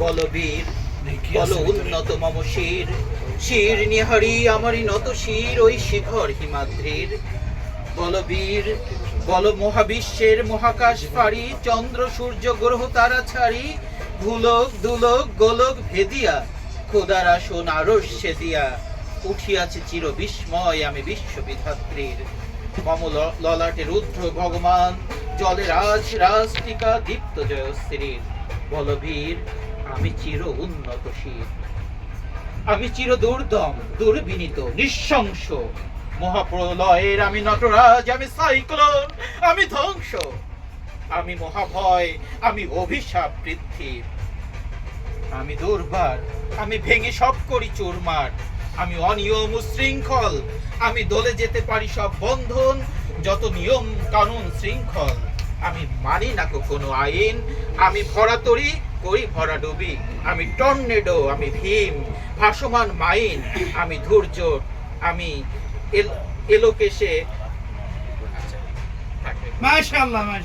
বলবীর বল উন্নত মম শির শির নিহারি আমারই নত শির ওই শিখর হিমাদ্রির। বলবীর বল মহাবিশ্বের মহাকাশ পারি চন্দ্র সূর্য গ্রহ তারা ছাড়ি ভুলক দুলক গোলক ভেদিয়া খোদার আসন আরস সেদিয়া। উঠিয়াছে চির বিস্ময় আমি বিশ্ববিধাত্রীর। মম ললাটে রুদ্র ভগবান জলে রাজ রাজটিকা দীপ্ত জয় জয়শ্রীর। বলবীর আমি চির উন্নত শির আমি চির দুর্দম, দুর্বিনীত, নিঃশংস। মহাপ্রলয়ের আমি নটরাজ, আমি সাইক্লোন, আমি ধ্বংস। আমি মহাভয়, আমি অভিশাপ পৃথিবীর আমি দুর্বার, আমি ভেঙে সব করি চুরমার। আমি অনিয়ম উশৃঙ্খল আমি দলে যেতে পারি সব বন্ধন, যত নিয়ম কানুন শৃঙ্খল আমি মানি না কোনো আইন, আমি ভরা তরি করি ভরা ডুবি? আমি টর্নেডো, আমি ভীম, ভাসমান মাইন, আমি ধৈর্য, আমি এল- এলোকেশে। মাশাআল্লাহ মাশাআল্লাহ।